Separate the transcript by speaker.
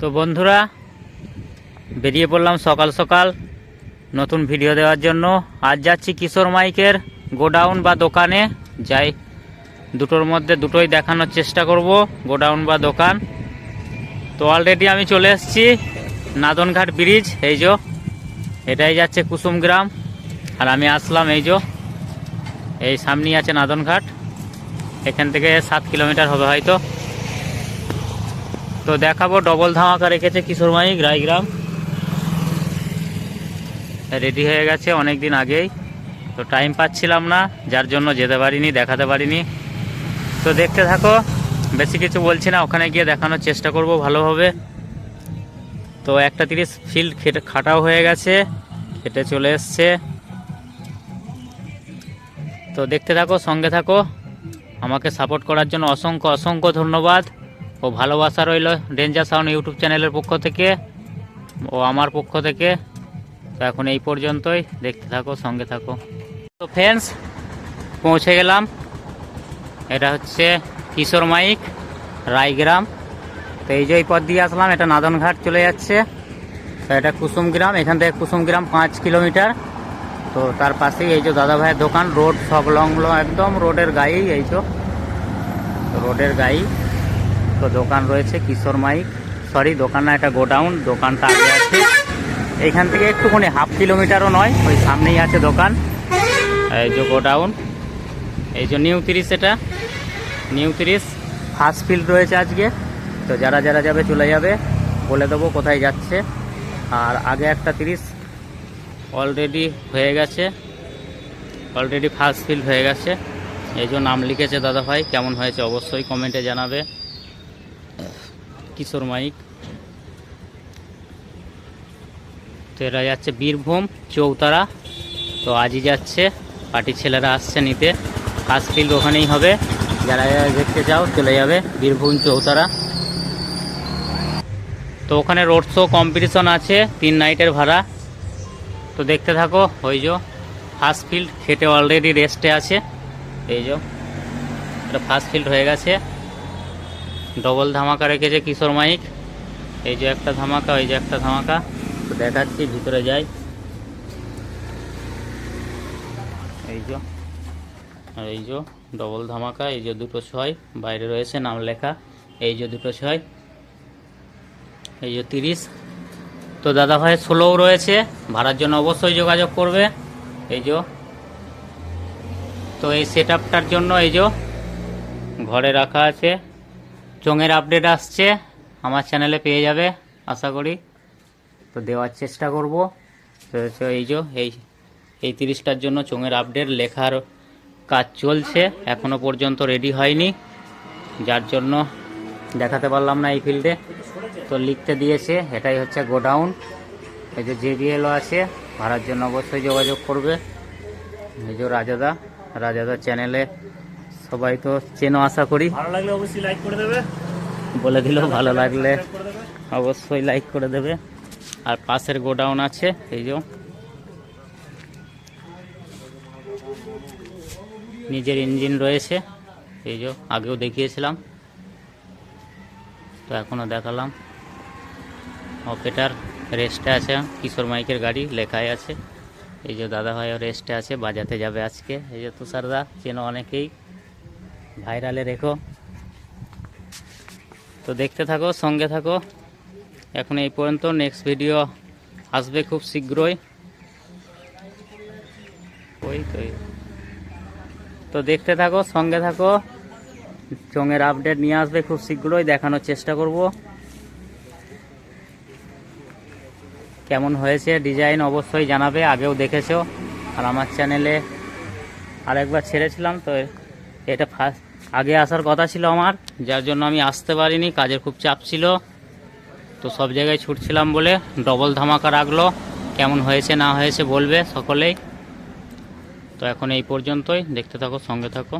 Speaker 1: তো বন্ধুরা, বেরিয়ে পড়লাম সকাল সকাল নতুন ভিডিও দেওয়ার জন্য। আজ যাচ্ছি কিশোর মাইকের গোডাউন বা দোকানে। যাই, দুটোর মধ্যে দুটোই দেখানোর চেষ্টা করব, গোডাউন বা দোকান। তো অলরেডি আমি চলে এসেছি নাদনঘাট ব্রিজ, এই যো। এটাই যাচ্ছে কুসুমগ্রাম আর আমি আসলাম এই যো, এই সামনেই আছে নাদনঘাট। এখান থেকে সাত কিলোমিটার হবে হয়তো। তো দেখাবো ডবল ধামাকা রেখেছে কিশোর মাইক রায়গ্রাম রেডি হয়ে গেছে অনেক দিন আগেই। তো টাইম পাচ্ছিলাম না, যার জন্য যেতে পারিনি, দেখাতে পারিনি। তো দেখতে থাকো, বেশি কিছু বলছি না, ওখানে গিয়ে দেখানোর চেষ্টা করব ভালোভাবে। তো একটা তিরিশ ফিল্ড খেটে, খাটাও হয়ে গেছে, খেটে চলে এসছে। তো দেখতে থাকো, সঙ্গে থাকো। আমাকে সাপোর্ট করার জন্য অসংখ্য অসংখ্য ধন্যবাদ। ও ভালোবাসা রইল ডেঞ্জার সাউন্ড ইউটিউব চ্যানেলের পক্ষ থেকে। ও আমার পক্ষ থেকে। তো এখন এই পর্যন্তই। দেখতে থাকো, সঙ্গে থাকো। তো ফ্রেন্ডস পৌঁছে গেলাম। এটা হচ্ছে কিশোর মাইক, রায়গ্রাম। তো এই যে এই পথ দিয়ে আসলাম, এটা নাদনঘাট চলে যাচ্ছে। তো এটা কুসুমগ্রাম এখান থেকে কুসুমগ্রাম পাঁচ কিলোমিটার। তো তার পাশেই এই যে দাদা ভাইয়ের দোকান, রোড সংলগ্ন একদম, রোডের গায়েই এই তো রোডের গায়েই। তো দোকান রয়েছে। কিশোর মাইক সরি দোকান না, এটা গোডাউন, দোকানটা আগে আছে। এইখান থেকে একটুখানি হাফ কিলোমিটারও নয়, ওই সামনেই আছে দোকান। এই যে গোডাউন, এই যে নিউ তিরিশ এটা, নিউ তিরিশ ফার্স্ট ফিল্ড রয়েছে আজকে। তো যারা যারা যাবে, চলে যাবে, বলে দেবো কোথায় যাচ্ছে। আর আগে একটা তিরিশ অলরেডি হয়ে গেছে অলরেডি ফার্স্ট ফিল্ড হয়ে গেছে। এই যে নাম লিখেছে দাদা ভাই কেমন হয়েছে অবশ্যই কমেন্টে জানাবে। কিশোর মাইক। তো এরা যাচ্ছে বীরভূম, চৌতারা। তো আজই যাচ্ছে, পার্টির ছেলেরা আসছে নিতে। ফার্স্ট ফিল্ড ওখানেই হবে। যারা যারা দেখতে চাও, চলে যাবে বীরভূম, চৌতারা। তো ওখানে রোড শো কম্পিটিশন আছে, তিন নাইটের ভাড়া। তো দেখতে থাকো, ওই যে ফার্স্ট ফিল্ড খেটে অলরেডি রেস্টে আছে। এই যে, এটা ফার্স্ট ফিল্ড হয়ে গেছে। ডবল ধামাকা রেখেছে কিশোর মাইক। এই যে একটা ধামাকা ওই যে একটা ধামাকা। তো দেখাচ্ছি, ভিতরে যাই। এই যে, আর এই যে, ডবল ধামাকা, এই যে দুটো ছয়, বাইরে রয়েছে নাম লেখা, এই যে দুটো ছয়, এই যে তিরিশ। তো দাদা ভাই ষোলোও রয়েছে, ভাড়ার জন্য অবশ্যই যোগাযোগ করবে। এই যে, তো এই সেট জন্য এই যে, ঘরে রাখা আছে। চোঙের আপডেট আসছে। আমার চ্যানেলে পেয়ে যাবে, আশা করি। তো দেওয়ার চেষ্টা করব। তো এই যে, এই এই তিরিশটার জন্য চোঙের আপডেট লেখার কাজ চলছে। এখনও পর্যন্ত রেডি হয়নি। যার জন্য দেখাতে পারলাম না এই ফিল্ডে তো লিখতে দিয়েছে, এটাই হচ্ছে গোডাউন। এই যে জেবিএলও আছে, ভাড়ার জন্য অবশ্যই যোগাযোগ করবে। এই যে রাজাদা রাজাদা চ্যানেলে সবাই তো চেনো আশা করি।
Speaker 2: ভালো লাগলে অবশ্যই লাইক করে দেবে।
Speaker 1: বলে দিলেও ভালো লাগলে অবশ্যই লাইক করে দেবে। আর পাশের গোডাউন আছে এই যে। নিজের ইঞ্জিন রয়েছে এই যে আগেও দেখিয়েছিলাম। তো এখনও দেখালাম। অপারেটার রেস্টে আছে কিশোর মাইকের গাড়ি লেখাই আছে। এই যে দাদা ভাইও রেস্টে আছে বাজাতে যাবে আজকে। এই যে তুষারদা চেনো অনেকেই। ভাইরালে রেখো। তো দেখতে থাকো, সঙ্গে থাকো। এখন এই পর্যন্ত নেক্সট ভিডিও আসবে খুব শীঘ্রই। ওই তো তো। দেখতে থাকো, সঙ্গে থাকো। চোঙের আপডেট নিয়ে আসবে খুব শীঘ্রই, দেখানোর চেষ্টা করব। কেমন হয়েছে ডিজাইন অবশ্যই জানাবে, আগেও দেখেছ। আর আমার চ্যানেলে আরেকবার ছেড়েছিলাম, তো এটা ফার্স্ট আগে আসার কথা ছিল আমার, যার জন্য আমি আসতে পারিনি, কাজের খুব চাপ ছিল। তো সব জায়গায় ছুটছিলাম বলে ডবল ধামাকা রাখল, কেমন হয়েছে না হয়েছে বলবে সকলেই। তো এখন এই পর্যন্তই, দেখতে থাকো, সঙ্গে থাকো।